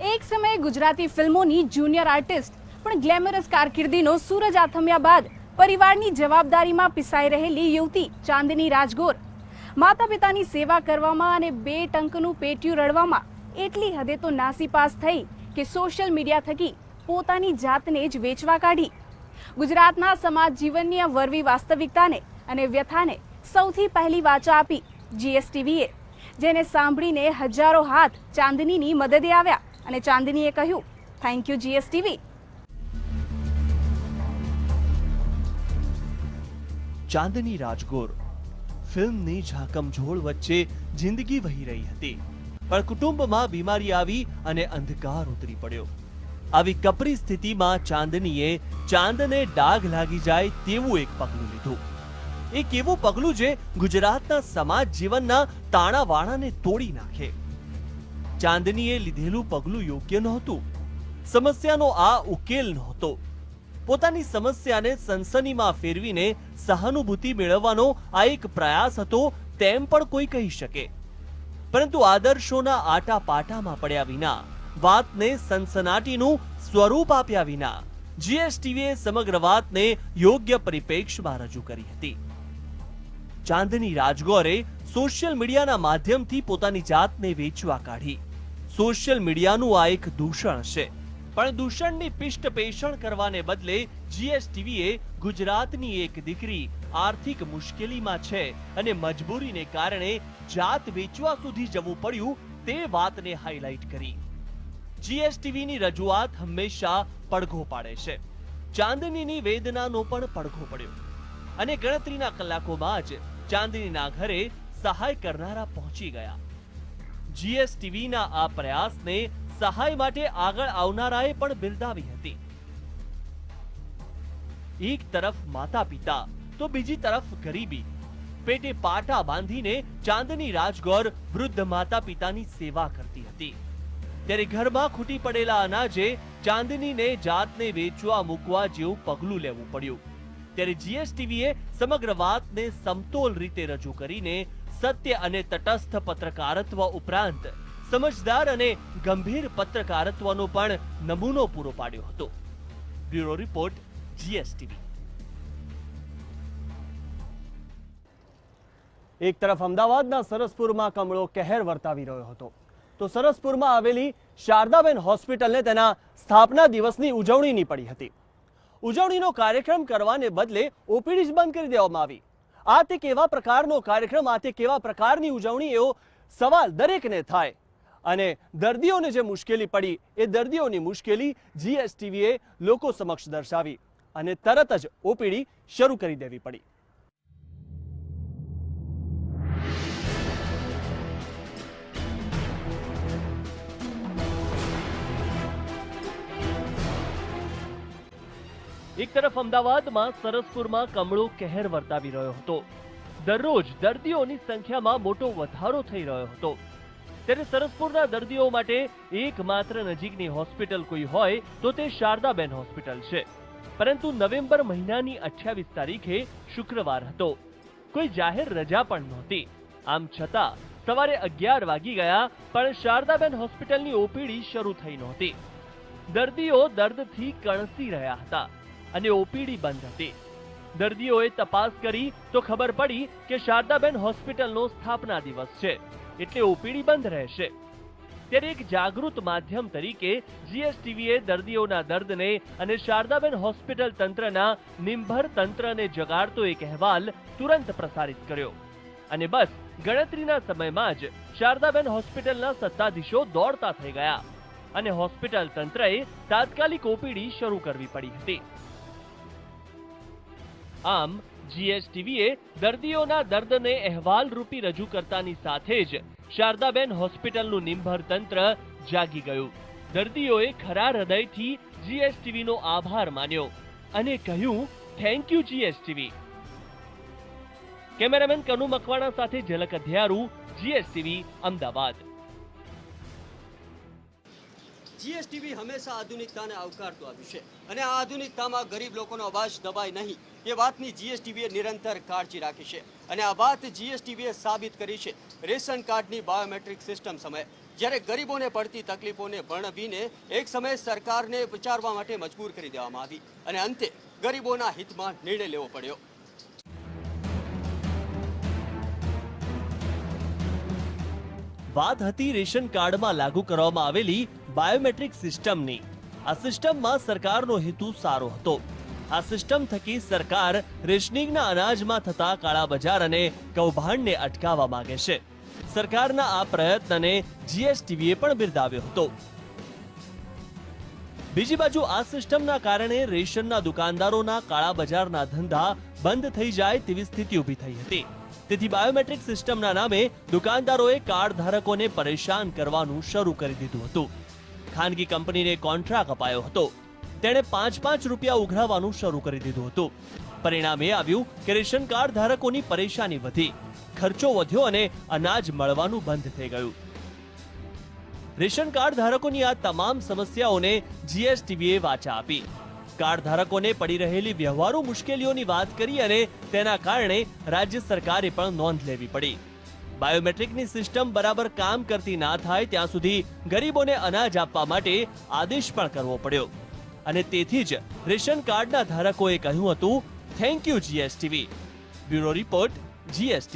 એક સમયે ગુજરાતી ફિલ્મોની જુનિયર આર્ટિસ્ટ, પણ ગ્લેમરસ કારકિર્દીનો સૂરજ આથમ્યા બાદ પરિવારની જવાબદારીમાં પિસાઈ રહેલી યુવતી ચાંદની રાજગોર. માતા પિતાની સેવા કરવામાં અને બે ટંકનું પેટ્યું રડવામાં એટલી હદે તો નાસીપાસ થઈ કે સોશિયલ મીડિયા થકી પોતાની જાતને જ વેચવા કાઢી. ગુજરાતના સમાજ જીવનની આ વરવી વાસ્તવિકતાને અને વ્યથાને સૌથી પહેલી વાચા આપી જીએસટીવીએ જેને સાંભળીને હજારો હાથ ચાંદનીની મદદે આવ્યા. અને ચાંદનીએ કહ્યું thank you GSTV Chandni Rajgor, ફિલ્મની ઝાકમઝોળ વચ્ચે જિંદગી વહી રહી હતી. પણ કુટુંબમાં બીમારી આવી અને અંધકાર ઉતરી પડ્યો. આવી કપરી સ્થિતિમાં ચાંદનીએ ચાંદને ડાઘ લાગી જાય તેવું એક પગલું લીધું. એક એવું પગલું જે ગુજરાતના સમાજ જીવનના તાણાવાણાને તોડી નાખે. ચાંદનીએ લીધેલું પગલું યોગ્ય નહોતું. સમસ્યાનો આ ઉકેલ નહોતો. પોતાની સમસ્યાને સનસનીમાં ફેરવીને સહાનુભૂતિ મેળવવાનો આ એક પ્રયાસ હતો તેમ પણ કોઈ કહી શકે. પરંતુ આદર્શોના આટા પાટામાં પડ્યા વિના, વાતને સનસનાટીનું સ્વરૂપ આપ્યા વિના, જીએસટીવીએ સમગ્ર વાતને યોગ્ય પરિપ્રેક્ષમાં રજૂ કરી હતી. ચાંદની રાજગોરે સોશિયલ મીડિયાના માધ્યમથી પોતાની જાતને વેચવા કાઢી. સોશિયલ મીડિયાનું આ એક દૂષણ છે. પણ દૂષણની પિષ્ટ પેષણ કરવાને બદલે જીએસટીવીએ ગુજરાતની એક દીકરી આર્થિક મુશ્કેલીમાં છે અને મજબૂરીને કારણે જાત વેચવા સુધી જવું પડ્યું તે વાતને હાઇલાઇટ કરી. જીએસટીવીની રજૂઆત હંમેશા પડઘો પાડે છે. ચાંદનીની વેદનાનો પણ પડઘો પડ્યો. અને ગણતરીના કલાકોમાં જ ચાંદનીના ઘરે સહાય કરનારા પહોંચી ગયા. જીએસટીવીના આ પ્રયાસને સહાય માટે આગળ આવનારાએ પણ બિરદાવી હતી. એક તરફ માતા પિતા તો બીજી તરફ ગરીબી. પેટે પાટા બાંધીને ચાંદની રાજગોર વૃદ્ધ માતા પિતાની સેવા કરતી હતી. ત્યારે ઘરમાં ખૂટી પડેલા અનાજે ચાંદનીને જાતને વેચવા, મૂકવા જેવું પગલું લેવું પડ્યું. ત્યારે જીએસટીવીએ સમગ્ર વાતને સમતોલ રીતે રજૂ કરીને સત્ય અને તટસ્થ પત્રકારત્વ ઉપરાંત સમજદાર અને ગંભીર પત્રકારત્વનો પણ નમૂનો પૂરો પાડ્યો હતો. બ્યુરો રિપોર્ટ જીએસટીવી એક તરફ અમદાવાદના સરસપુરમાં કમળો કહેર વર્તાવી રહ્યો હતો, તો સરસપુરમાં આવેલી શારદાબેન હોસ્પિટલને તેના સ્થાપના દિવસની ઉજવણીની પડી હતી. ઉજવણીનો કાર્યક્રમ કરવાને બદલે ઓપીડી જ બંધ કરી દેવામાં આવી. આ તે કેવા પ્રકારનો કાર્યક્રમ, આ તે કેવા પ્રકારની ઉજવણી, એવો સવાલ દરેકને થાય. અને દર્દીઓને જે મુશ્કેલી પડી, એ દર્દીઓની મુશ્કેલી જીએસટીવીએ લોકો સમક્ષ દર્શાવી અને તરત જ ઓપીડી શરૂ કરી દેવી પડી. એક તરફ અમદાવાદમાં સરસપુરમાં કમળો કહેર વર્તાવી રહ્યો હતો. દરરોજ દર્દીઓની સંખ્યામાં મોટો વધારો થઈ રહ્યો હતો. ત્યારે સરસપુરના દર્દીઓ માટે એકમાત્ર નજીકની હોસ્પિટલ કોઈ હોય તો તે શારદાબેન હોસ્પિટલ છે. પરંતુ નવેમ્બર મહિનાની અઠ્યાવીસ તારીખે શુક્રવાર હતો. કોઈ જાહેર રજા પણ નહોતી. આમ છતાં સવારે અગિયાર વાગી ગયા પણ શારદાબેન હોસ્પિટલની ઓપીડી શરૂ થઈ નહોતી. દર્દીઓ દર્દથી કણસી રહ્યા હતા. અને ઓપીડી બંધ હતી. દર્દીઓએ તપાસ કરી તો ખબર પડી કે શારદાબેન હોસ્પિટલનો સ્થાપના દિવસ છે. એટલે ઓપીડી બંધ રહેશે. ત્યારે એક જાગૃત માધ્યમ તરીકે જીએસટીવીએ દર્દીઓના દર્દને અને શારદાબેન હોસ્પિટલ તંત્રના નિંભર તંત્રને જગાડતો એક અહેવાલ તુરંત પ્રસારિત કર્યો. અને બસ, ગણતરીના સમયમાં જ શારદાબેન હોસ્પિટલના સત્તાધીશો દોડતા થઈ ગયા. અને હોસ્પિટલ તંત્રએ તાત્કાલિક ઓપીડી શરૂ કરવી પડી હતી. આમ જીએસટીવીએ દર્દીઓના દર્દને અહેવાલ રૂપી રજૂ કરતાની સાથે જ શારદાબેન હોસ્પિટલનું નિંભર તંત્ર જાગી ગયું. દર્દીઓએ ખરા હૃદયથી જીએસટીવીનો આભાર માન્યો અને કહ્યું thank you GSTV cameraman Kanu Makwana સાથે ઝલક અધ્યારું જીએસટીવી અમદાવાદ. જીએસટીવી હંમેશા આધુનિકતાને આવકારતું આવ્યું છે. અને આ આધુનિકતામાં ગરીબ લોકોનો અવાજ દબાય નહીં. એ વાતની જીએસટીવીએ નિરંતર કાળજી રાખી છે. અને આ વાત જીએસટીવીએ સાબિત કરી છે રેશન કાર્ડની બાયોમેટ્રિક સિસ્ટમ સમયે. જ્યારે ગરીબોને પડતી તકલીફોને વર્ણવીને એક સમયે સરકારને વિચારવા માટે મજબૂર કરી દેવામાં આવી. અને અંતે ગરીબોના હિતમાં નિર્ણય લેવો પડ્યો. વાત હતી રેશન કાર્ડમાં લાગુ કરવામાં આવેલી બાયોમેટ્રિક સિસ્ટમની. આ સિસ્ટમમાં સરકારનો હેતુ સારો હતો. આ સિસ્ટમ થકી સરકાર રેશનિંગના અનાજમાં થતા કાળા બજાર અને કૌભાંડને અટકાવવા માંગે છે. સરકારના આ પ્રયત્નને જીએસટીવીએ પણ બિરદાવ્યો હતો. બીજી બાજુ આ સિસ્ટમના કારણે રેશનના દુકાનદારોના કાળા બજારના ધંધા બંધ થઈ જાય તેવી સ્થિતિ ઊભી થઈ હતી. તેથી બાયોમેટ્રિક સિસ્ટમના નામે દુકાનદારોએ કાર્ડ ધારકોને પરેશાન કરવાનું શરૂ કરી દીધું હતું. ખાનગી કંપનીને કોન્ટ્રાક્ટ અપાયો હતો. તેણે પાંચ પાંચ રૂપિયા ઉઘરાવવાનું શરૂ કરી દીધું હતું. પરિણામે આવ્યું કે રેશન કાર્ડ ધારકોની પરેશાની વધી. ખર્ચો વધ્યો અને અનાજ મળવાનું બંધ થઈ ગયું. રેશન કાર્ડ ધારકોની આ તમામ સમસ્યાઓને જીએસટીવીએ વાચા આપી. કાર્ડ ધારકોને પડી રહેલી વ્યવહારુ મુશ્કેલીઓની વાત કરી અને તેના કારણે રાજ્ય સરકારે પણ નોંધ લેવી પડી. બાયોમેટ્રિકની સિસ્ટમ બરાબર કામ કરતી ના થાય ત્યાં સુધી ગરીબોને અનાજ આપવા માટે આદેશ પણ કરવો પડ્યો. અને તેથી જ રેશન કાર્ડના ધારકોએ કહ્યું હતું thank you GSTV bureau report GST